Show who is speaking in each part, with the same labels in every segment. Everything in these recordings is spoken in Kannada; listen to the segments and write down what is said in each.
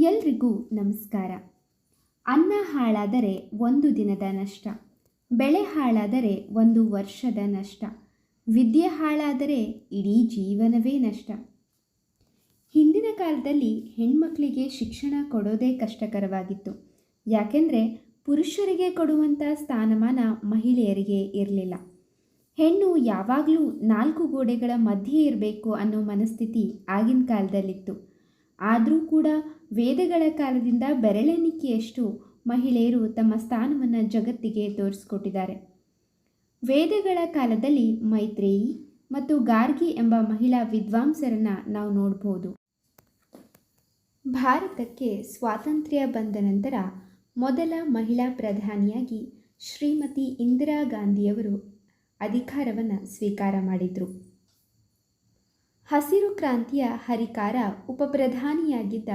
Speaker 1: ಎಲ್ರಿಗೂ ನಮಸ್ಕಾರ. ಅನ್ನ ಹಾಳಾದರೆ ಒಂದು ದಿನದ ನಷ್ಟ, ಬೆಳೆ ಹಾಳಾದರೆ ಒಂದು ವರ್ಷದ ನಷ್ಟ, ವಿದ್ಯೆ ಹಾಳಾದರೆ ಇಡೀ ಜೀವನವೇ ನಷ್ಟ. ಹಿಂದಿನ ಕಾಲದಲ್ಲಿ ಹೆಣ್ಮಕ್ಳಿಗೆ ಶಿಕ್ಷಣ ಕೊಡೋದೇ ಕಷ್ಟಕರವಾಗಿತ್ತು. ಯಾಕೆಂದರೆ ಪುರುಷರಿಗೆ ಕೊಡುವಂಥ ಸ್ಥಾನಮಾನ ಮಹಿಳೆಯರಿಗೆ ಇರಲಿಲ್ಲ. ಹೆಣ್ಣು ಯಾವಾಗಲೂ ನಾಲ್ಕು ಗೋಡೆಗಳ ಮಧ್ಯೆ ಇರಬೇಕು ಅನ್ನೋ ಮನಸ್ಥಿತಿ ಆಗಿನ ಕಾಲದಲ್ಲಿತ್ತು. ಆದರೂ ಕೂಡ ವೇದಗಳ ಕಾಲದಿಂದ ಬೆರಳೆಣಿಕೆಯಷ್ಟು ಮಹಿಳೆಯರು ತಮ್ಮ ಸ್ಥಾನವನ್ನು ಜಗತ್ತಿಗೆ ತೋರಿಸ್ಕೊಟ್ಟಿದ್ದಾರೆ. ವೇದಗಳ ಕಾಲದಲ್ಲಿ ಮೈತ್ರೇಯಿ ಮತ್ತು ಗಾರ್ಗಿ ಎಂಬ ಮಹಿಳಾ ವಿದ್ವಾಂಸರನ್ನು ನಾವು ನೋಡಬಹುದು ಭಾರತಕ್ಕೆ ಸ್ವಾತಂತ್ರ್ಯ ಬಂದ ನಂತರ ಮೊದಲ ಮಹಿಳಾ ಪ್ರಧಾನಿಯಾಗಿ ಶ್ರೀಮತಿ ಇಂದಿರಾ ಗಾಂಧಿಯವರು ಅಧಿಕಾರವನ್ನು ಸ್ವೀಕಾರ ಮಾಡಿದರು. ಹಸಿರು ಕ್ರಾಂತಿಯ ಹರಿಕಾರ ಉಪಪ್ರಧಾನಿಯಾಗಿದ್ದ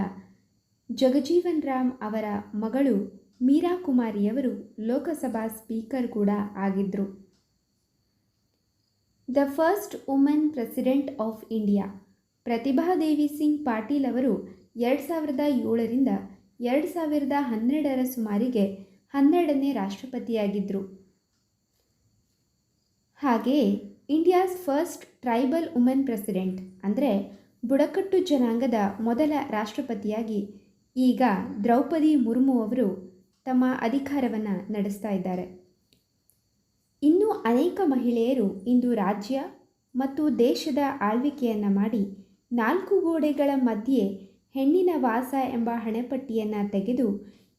Speaker 1: ಜಗಜೀವನ್ ರಾಮ್ ಅವರ ಮಗಳು ಮೀರಾ ಕುಮಾರಿಯವರು ಲೋಕಸಭಾ ಸ್ಪೀಕರ್ ಕೂಡ ಆಗಿದ್ದರು the first women president of India. Pratibhadevi Singh Patil ಅವರು ಎರಡು ಸಾವಿರದ ಏಳರಿಂದ ಎರಡು ಸಾವಿರದ ಹನ್ನೆರಡರ ಸುಮಾರಿಗೆ ಹನ್ನೆರಡನೇ ರಾಷ್ಟ್ರಪತಿಯಾಗಿದ್ದರು ಹಾಗೆಯೇ India's first tribal women president ಅಂದರೆ ಬುಡಕಟ್ಟು ಜನಾಂಗದ ಮೊದಲ ರಾಷ್ಟ್ರಪತಿಯಾಗಿ ಈಗ ದ್ರೌಪದಿ ಮುರ್ಮು ಅವರು ತಮ್ಮ ಅಧಿಕಾರವನ್ನು ನಡೆಸ್ತಾ ಇದ್ದಾರೆ. ಇನ್ನೂ ಅನೇಕ ಮಹಿಳೆಯರು ಇಂದು ರಾಜ್ಯ ಮತ್ತು ದೇಶದ ಆಳ್ವಿಕೆಯನ್ನು ಮಾಡಿ ನಾಲ್ಕು ಗೋಡೆಗಳ ಮಧ್ಯೆ ಹೆಣ್ಣಿನ ವಾಸ ಎಂಬ ಹಣೆಪಟ್ಟಿಯನ್ನು ತೆಗೆದು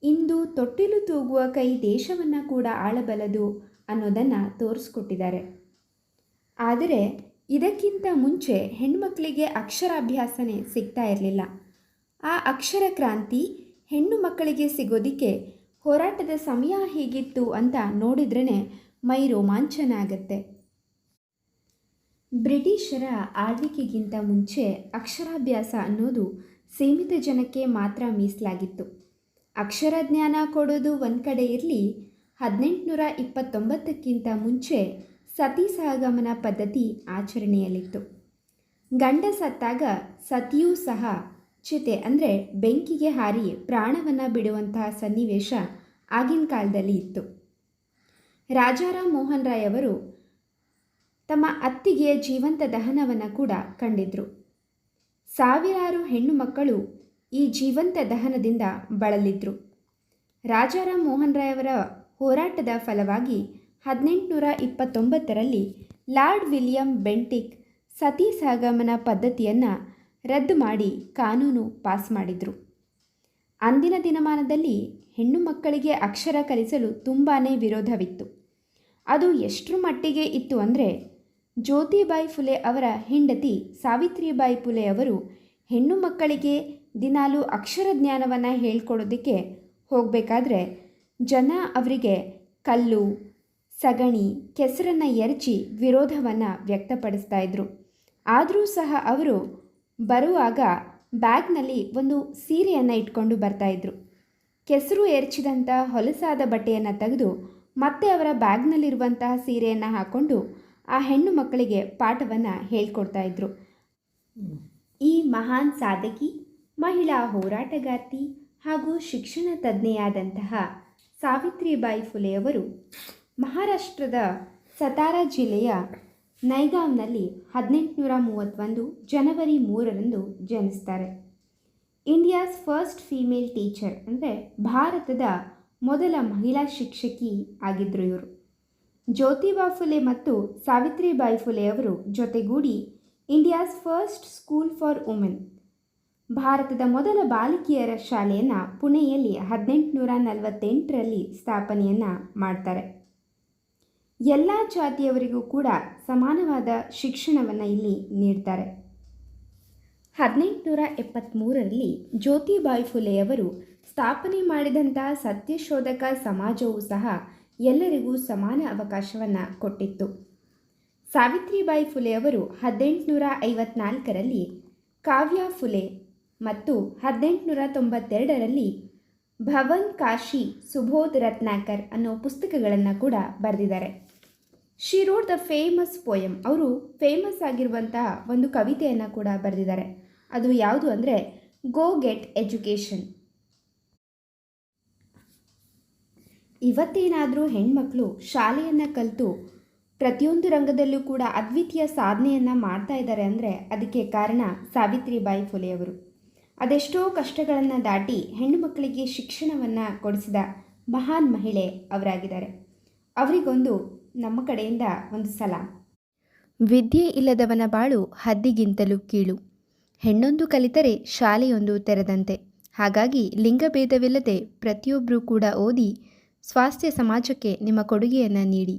Speaker 1: ಇಂದು ತೊಟ್ಟಿಲು ತೂಗುವ ಕೈ ದೇಶವನ್ನು ಕೂಡ ಆಳಬಲ್ಲದು ಅನ್ನೋದನ್ನು ತೋರಿಸ್ಕೊಟ್ಟಿದ್ದಾರೆ. ಆದರೆ ಇದಕ್ಕಿಂತ ಮುಂಚೆ ಹೆಣ್ಮಕ್ಕಳಿಗೆ ಅಕ್ಷರಾಭ್ಯಾಸನೇ ಸಿಗ್ತಾ ಇರಲಿಲ್ಲ. ಆ ಅಕ್ಷರ ಕ್ರಾಂತಿ ಹೆಣ್ಣು ಮಕ್ಕಳಿಗೆ ಸಿಗೋದಕ್ಕೆ ಹೋರಾಟದ ಸಮಯ ಹೇಗಿತ್ತು ಅಂತ ನೋಡಿದ್ರೇ ಮೈ ರೋಮಾಂಚನ ಆಗತ್ತೆ ಬ್ರಿಟಿಷರ ಆಳ್ವಿಕೆಗಿಂತ ಮುಂಚೆ ಅಕ್ಷರಾಭ್ಯಾಸ ಅನ್ನೋದು ಸೀಮಿತ ಜನಕ್ಕೆ ಮಾತ್ರ ಮೀಸಲಾಗಿತ್ತು. ಅಕ್ಷರ ಜ್ಞಾನ ಕೊಡೋದು ಒಂದು ಕಡೆ ಇರಲಿ, ಹದಿನೆಂಟುನೂರ ಇಪ್ಪತ್ತೊಂಬತ್ತಕ್ಕಿಂತ ಮುಂಚೆ ಸತಿ ಸಹಗಮನ ಪದ್ಧತಿ ಆಚರಣೆಯಲ್ಲಿತ್ತು. ಗಂಡ ಸತ್ತಾಗ ಸತಿಯೂ ಸಹ ಚಿತೆ ಅಂದರೆ ಬೆಂಕಿಗೆ ಹಾರಿ ಪ್ರಾಣವನ್ನು ಬಿಡುವಂತಹ ಸನ್ನಿವೇಶ ಆಗಿನ ಕಾಲದಲ್ಲಿ ಇತ್ತು. ರಾಜಾರಾಮ್ ಮೋಹನ್ ರಾಯ್ ಅವರು ತಮ್ಮ ಅತ್ತಿಗೆಯ ಜೀವಂತ ದಹನವನ್ನು ಕೂಡ ಕಂಡಿದ್ರು. ಸಾವಿರಾರು ಹೆಣ್ಣು ಮಕ್ಕಳು ಈ ಜೀವಂತ ದಹನದಿಂದ ಬಳಲಿದ್ರು. ರಾಜಾರಾಮ್ ಮೋಹನ್ ರಾಯ್ ಅವರ ಹೋರಾಟದ ಫಲವಾಗಿ ಹದಿನೆಂಟುನೂರ ಇಪ್ಪತ್ತೊಂಬತ್ತರಲ್ಲಿ ಲಾರ್ಡ್ ವಿಲಿಯಂ ಬೆಂಟಿಕ್ ಸತಿ ಸಾಗಮನ ಪದ್ಧತಿಯನ್ನು ರದ್ದು ಮಾಡಿ ಕಾನೂನು ಪಾಸ್ ಮಾಡಿದರು. ಅಂದಿನ ದಿನಮಾನದಲ್ಲಿ ಹೆಣ್ಣು ಮಕ್ಕಳಿಗೆ ಅಕ್ಷರ ಕಲಿಸಲು ತುಂಬಾ ವಿರೋಧವಿತ್ತು. ಅದು ಎಷ್ಟರ ಮಟ್ಟಿಗೆ ಇತ್ತು ಅಂದರೆ ಜ್ಯೋತಿಬಾಯಿ ಫುಲೆ ಅವರ ಹೆಂಡತಿ ಸಾವಿತ್ರಿಬಾಯಿ ಫುಲೆ ಅವರು ಹೆಣ್ಣು ಮಕ್ಕಳಿಗೆ ದಿನಾಲು ಅಕ್ಷರ ಜ್ಞಾನವನ್ನು ಹೇಳ್ಕೊಡೋದಕ್ಕೆ ಹೋಗಬೇಕಾದ್ರೆ ಜನ ಅವರಿಗೆ ಕಲ್ಲು, ಸಗಣಿ, ಕೆಸರನ್ನು ಎರಚಿ ವಿರೋಧವನ್ನು ವ್ಯಕ್ತಪಡಿಸ್ತಾ ಇದ್ರು. ಆದರೂ ಸಹ ಅವರು ಬರುವಾಗ ಬ್ಯಾಗ್ನಲ್ಲಿ ಒಂದು ಸೀರೆಯನ್ನು ಇಟ್ಕೊಂಡು ಬರ್ತಾಯಿದ್ರು ಕೆಸರು ಎರಚಿದಂಥ ಹೊಲಸಾದ ಬಟ್ಟೆಯನ್ನು ತೆಗೆದು ಮತ್ತೆ ಅವರ ಬ್ಯಾಗ್ನಲ್ಲಿರುವಂತಹ ಸೀರೆಯನ್ನು ಹಾಕ್ಕೊಂಡು ಆ ಹೆಣ್ಣು ಮಕ್ಕಳಿಗೆ ಪಾಠವನ್ನು ಹೇಳ್ಕೊಡ್ತಾ ಇದ್ರು. ಈ ಮಹಾನ್ ಸಾಧಕಿ, ಮಹಿಳಾ ಹೋರಾಟಗಾರ್ತಿ ಹಾಗೂ ಶಿಕ್ಷಣ ತಜ್ಞೆಯಾದಂತಹ ಸಾವಿತ್ರಿಬಾಯಿ ಫುಲೆಯವರು ಮಹಾರಾಷ್ಟ್ರದ ಸತಾರಾ ಜಿಲ್ಲೆಯ ನೈಗಾವ್ನಲ್ಲಿ ಹದಿನೆಂಟುನೂರ ಮೂವತ್ತೊಂದು ಜನವರಿ ಮೂರರಂದು ಜನಿಸ್ತಾರೆ. ಇಂಡಿಯಾಸ್ ಫಸ್ಟ್ ಫೀಮೇಲ್ ಟೀಚರ್ ಅಂದರೆ ಭಾರತದ ಮೊದಲ ಮಹಿಳಾ ಶಿಕ್ಷಕಿ ಆಗಿದ್ದರು ಇವರು. ಜ್ಯೋತಿಬಾ ಫುಲೆ ಮತ್ತು ಸಾವಿತ್ರಿಬಾಯಿ ಫುಲೆ ಅವರು ಜೊತೆಗೂಡಿ India's first school for women. ಭಾರತದ ಮೊದಲ ಬಾಲಕಿಯರ ಶಾಲೆಯನ್ನು ಪುಣೆಯಲ್ಲಿ ಹದಿನೆಂಟುನೂರ ನಲವತ್ತೆಂಟರಲ್ಲಿ ಸ್ಥಾಪನೆಯನ್ನು ಮಾಡ್ತಾರೆ. ಎಲ್ಲ ಜಾತಿಯವರಿಗೂ ಕೂಡ ಸಮಾನವಾದ ಶಿಕ್ಷಣವನ್ನು ಇಲ್ಲಿ ನೀಡ್ತಾರೆ. ಹದಿನೆಂಟುನೂರ ಎಪ್ಪತ್ತ್ಮೂರರಲ್ಲಿ ಜ್ಯೋತಿಬಾಯಿ ಫುಲೆಯವರು ಸ್ಥಾಪನೆ ಮಾಡಿದಂಥ ಸತ್ಯಶೋಧಕ ಸಮಾಜವು ಸಹ ಎಲ್ಲರಿಗೂ ಸಮಾನ ಅವಕಾಶವನ್ನು ಕೊಟ್ಟಿತ್ತು. ಸಾವಿತ್ರಿಬಾಯಿ ಫುಲೆಯವರು ಹದಿನೆಂಟುನೂರ ಐವತ್ನಾಲ್ಕರಲ್ಲಿ ಕಾವ್ಯ ಫುಲೆ ಮತ್ತು ಹದಿನೆಂಟುನೂರ ತೊಂಬತ್ತೆರಡರಲ್ಲಿ ಭವನ್ ಕಾಶಿ ಸುಬೋಧ್ ರತ್ನಾಕರ್ ಅನ್ನೋ ಪುಸ್ತಕಗಳನ್ನು ಕೂಡ ಬರೆದಿದ್ದಾರೆ. She wrote the famous poem ಅವರು ಫೇಮಸ್ ಆಗಿರುವಂತಹ ಒಂದು ಕವಿತೆಯನ್ನು ಕೂಡ ಬರೆದಿದ್ದಾರೆ. ಅದು ಯಾವುದು ಅಂದರೆ ಗೋ ಗೆಟ್ ಎಜುಕೇಷನ್ ಇವತ್ತೇನಾದರೂ ಹೆಣ್ಮಕ್ಳು ಶಾಲೆಯನ್ನು ಕಲಿತು ಪ್ರತಿಯೊಂದು ರಂಗದಲ್ಲೂ ಕೂಡ ಅದ್ವಿತೀಯ ಸಾಧನೆಯನ್ನು ಮಾಡ್ತಾ ಇದ್ದಾರೆ ಅಂದರೆ ಅದಕ್ಕೆ ಕಾರಣ ಸಾವಿತ್ರಿಬಾಯಿ ಫುಲೆಯವರು ಅದೆಷ್ಟೋ ಕಷ್ಟಗಳನ್ನು ದಾಟಿ ಹೆಣ್ಣು ಮಕ್ಕಳಿಗೆ ಶಿಕ್ಷಣವನ್ನು ಕೊಡಿಸಿದ ಮಹಾನ್ ಮಹಿಳೆ ಅವರಾಗಿದ್ದಾರೆ. ಅವರಿಗೊಂದು ನಮ್ಮ ಕಡೆಯಿಂದ ಒಂದು ಸಲ. ವಿದ್ಯೆ ಇಲ್ಲದವನ ಬಾಳು ಹದ್ದಿಗಿಂತಲೂ ಕೀಳು. ಹೆಣ್ಣೊಂದು ಕಲಿತರೆ ಶಾಲೆಯೊಂದು ತೆರೆದಂತೆ. ಹಾಗಾಗಿ ಲಿಂಗಭೇದವಿಲ್ಲದೆ ಪ್ರತಿಯೊಬ್ಬರೂ ಕೂಡ ಓದಿ, ಸ್ವಾಸ್ಥ್ಯ ಸಮಾಜಕ್ಕೆ ನಿಮ್ಮ ಕೊಡುಗೆಯನ್ನು ನೀಡಿ.